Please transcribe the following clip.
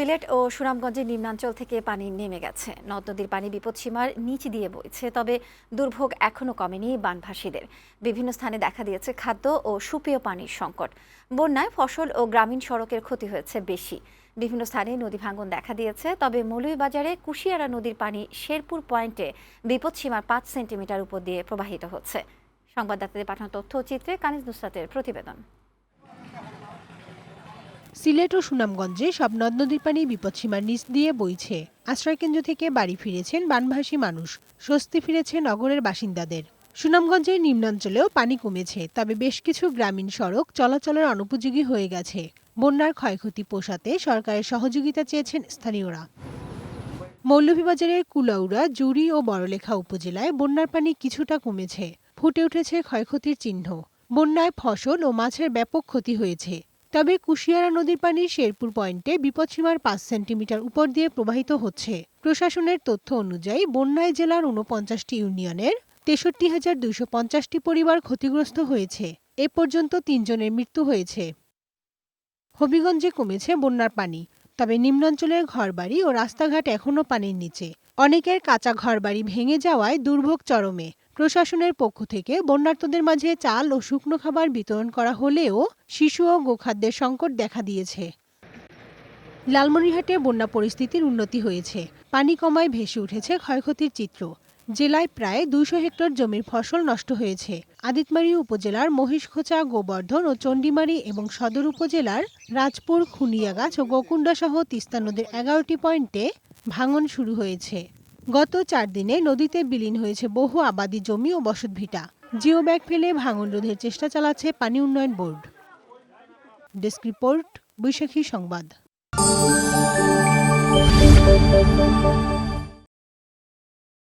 সিলেট ও সুনামগঞ্জের নিম্নাঞ্চল থেকে পানি নেমে গেছে। নদ নদীর পানি বিপদসীমার নিচ দিয়ে বইছে, তবে দুর্ভোগ এখনও কমেনি বানভাসীদের। বিভিন্ন স্থানে দেখা দিয়েছে খাদ্য ও সুপেয় পানির সংকট। বন্যায় ফসল ও গ্রামীণ সড়কের ক্ষতি হয়েছে বেশি। বিভিন্ন স্থানে নদী ভাঙন দেখা দিয়েছে, তবে মৌলভীবাজারে কুশিয়ারা নদীর পানি শেরপুর পয়েন্টে বিপদসীমার পাঁচ সেন্টিমিটার উপর দিয়ে প্রবাহিত হচ্ছে। সংবাদদাতাদের পাঠানো তথ্য চিত্রে কানিজ নুসরাতের প্রতিবেদন। সিলেট ও সুনামগঞ্জে সব নদ নদীর পানি বিপদসীমার নিচ দিয়ে বইছে। আশ্রয়কেন্দ্র থেকে বাড়ি ফিরেছেন বানভাসী মানুষ। স্বস্তি ফিরেছে নগরের বাসিন্দাদের। সুনামগঞ্জের নিম্নাঞ্চলেও পানি কমেছে, তবে বেশ কিছু গ্রামীণ সড়ক চলাচলের অনুপযোগী হয়ে গেছে। বন্যার ক্ষয়ক্ষতি পোষাতে সরকারের সহযোগিতা চেয়েছেন স্থানীয়রা। মৌলভীবাজারের কুলাউড়া, জুড়ি ও বড়লেখা উপজেলায় বন্যার পানি কিছুটা কমেছে। ফুটে উঠেছে ক্ষয়ক্ষতির চিহ্ন। বন্যায় ফসল ও মাছের ব্যাপক ক্ষতি হয়েছে। তবে কুশিয়ারা নদীর পানি শেরপুর পয়েন্টে বিপদসীমার পাঁচ সেন্টিমিটার উপর দিয়ে প্রবাহিত হচ্ছে। প্রশাসনের তথ্য অনুযায়ী, বন্যায় জেলার ঊনপঞ্চাশটি ইউনিয়নের তেষট্টি হাজার দুইশো পঞ্চাশটি পরিবার ক্ষতিগ্রস্ত হয়েছে। এ পর্যন্ত তিনজনের মৃত্যু হয়েছে। হবিগঞ্জে কমেছে বন্যার পানি, তবে নিম্নাঞ্চলের ঘরবাড়ি ও রাস্তাঘাট এখনও পানির নিচে। অনেকের কাঁচা ঘরবাড়ি ভেঙে যাওয়ায় দুর্ভোগ চরমে। প্রশাসনের পক্ষ থেকে বন্যার্তদের মাঝে চাল ও শুকনো খাবার বিতরণ করা হলেও শিশু ও গোখাদ্যের সংকট দেখা দিয়েছে। লালমনিরহাটে বন্যা পরিস্থিতির উন্নতি হয়েছে। পানি কমায় ভেসে উঠেছে ক্ষয়ক্ষতির চিত্র। জেলায় প্রায় দুইশো হেক্টর জমির ফসল নষ্ট হয়েছে। আদিতমারি উপজেলার মহিষখোচা, গোবর্ধন ও চণ্ডীমারি এবং সদর উপজেলার রাজপুর, খুনিয়াগাছ ও গোকুণ্ডা সহ তিস্তা নদীর এগারোটি পয়েন্টে ভাঙন শুরু হয়েছে। গত চার দিনে নদীতে বিলীন হয়েছে বহু আবাদি জমি ও বসতভিটা। জিও ব্যাগ ফেলে ভাঙন রোধের চেষ্টা চালাচ্ছে পানি উন্নয়ন বোর্ড। ডেস্ক রিপোর্ট, বৈশাখী সংবাদ।